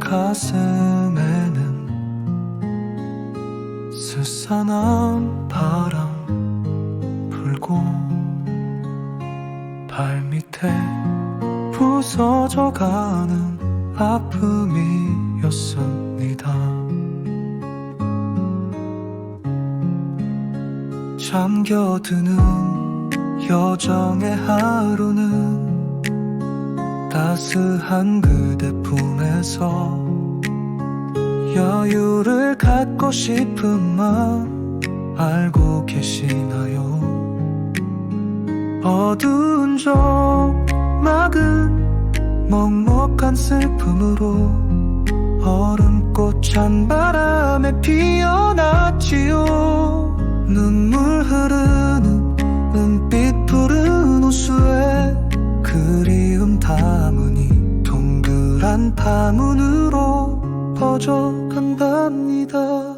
가슴에는 스산한 바람 불고 발밑에 부서져가는 아픔이었습니다. 잠겨드는 여정의 하루는 따스한 그대 품에서 여유를 갖고 싶은 마음 알고 계시나요? 어두운 적막은 먹먹한 슬픔으로 얼음꽃 찬 바람에 피어났지요 눈물 담으니 동그란 파문으로 퍼져간답니다